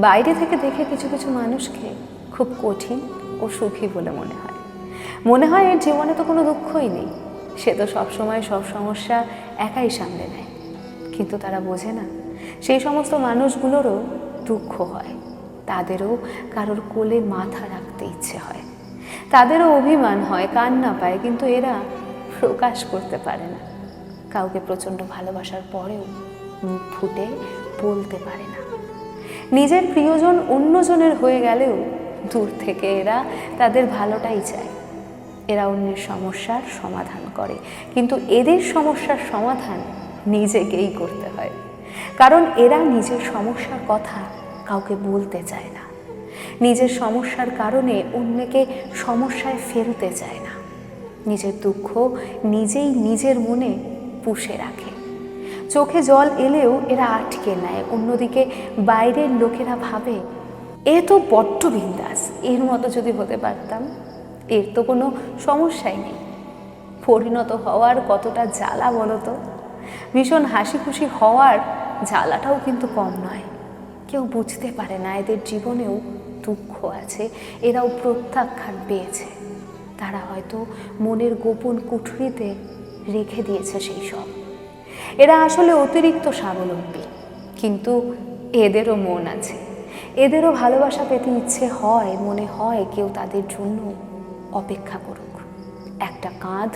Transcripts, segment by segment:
বাইরে থেকে দেখে কিছু কিছু মানুষকে খুব কঠিন ও সুখী বলে মনে হয়। মনে হয় এর জীবনে তো কোনো দুঃখই নেই। সে তো সবসময় সব সমস্যা একাই সামলে নেয়। কিন্তু তারা বোঝে না, সেই সমস্ত মানুষগুলোরও দুঃখ হয়। তাদেরও কারোর কোলে মাথা রাখতে ইচ্ছে হয়। তাদেরও অভিমান হয়, কান্না পায়, কিন্তু এরা প্রকাশ করতে পারে না। কাউকে প্রচণ্ড ভালোবাসার পরেও মুখ ফুটে বলতে পারে না। নিজের প্রিয়জন অন্যজনের হয়ে গেলেও দূর থেকে এরা তাদের ভালোটাই চায়। এরা অন্যের সমস্যার সমাধান করে। কিন্তু এদের সমস্যার সমাধান নিজেকেই করতে হয়। কারণ এরা নিজের সমস্যার কথা কাউকে বলতে চায় না। নিজের সমস্যার কারণে অন্যকে সমস্যায় ফেলতে চায় না। নিজের দুঃখ নিজেই নিজের মনে পুষে রাখে। চোখে জল এলেও এরা আটকে নেয়। অন্যদিকে বাইরের লোকেরা ভাবে, এ তো বড্ড বিন্দাস। এর মতো যদি হতে পারতাম, এর তো কোনো সমস্যাই নেই। পরিণত হওয়ার কতটা জ্বালা বলো তো? ভীষণ হাসি খুশি হওয়ার জ্বালাটাও কিন্তু কম নয়। কেউ বুঝতে পারে না, এদের জীবনেও দুঃখ আছে। এরাও প্রত্যাখ্যান পেয়েছে। তারা হয়তো মনের গোপন কুঠুরিতে রেখে দিয়েছে সেই সব। এরা আসলে অতিরিক্ত স্বাবলম্বী। কিন্তু এদেরও মন আছে। এদেরও ভালোবাসা পেতে ইচ্ছে হয়, মনে হয় কেউ তাদের জন্য অপেক্ষা করুক। একটা কাঁধ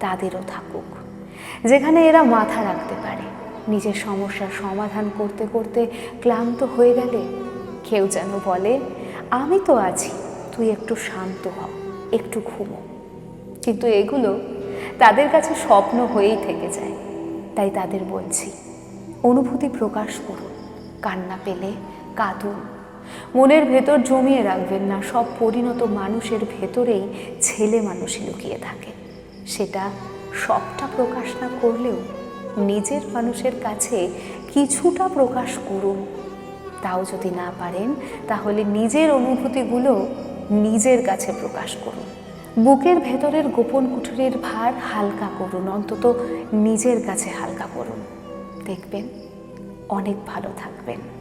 তাদেরও থাকুক। যেখানে এরা মাথা রাখতে পারে। নিজের সমস্যার সমাধান করতে করতে ক্লান্ত হয়ে গেলে কেউ যেন বলে, আমি তো আছি, তুই একটু শান্ত হ, একটু ঘুমো। কিন্তু এগুলো তাদের কাছে স্বপ্ন হয়েই থেকে যায়। তাই তাদের বলছি, অনুভূতি প্রকাশ করুন, কান্না পেলে কাঁদুন। মনের ভেতর জমিয়ে রাখবেন না, সব পরিণত মানুষের ভেতরেই ছেলে মানুষই লুকিয়ে থাকে। সেটা সবটা প্রকাশ না করলেও নিজের মানুষের কাছে কিছুটা প্রকাশ করুন। তাও যদি না পারেন, তাহলে নিজের অনুভূতিগুলো নিজের কাছে প্রকাশ করুন। বুকের ভেতরের গোপন কুঠুরির ভার হালকা করুন, অন্তত নিজের কাছে হালকা করুন। দেখবেন অনেক ভালো থাকবেন।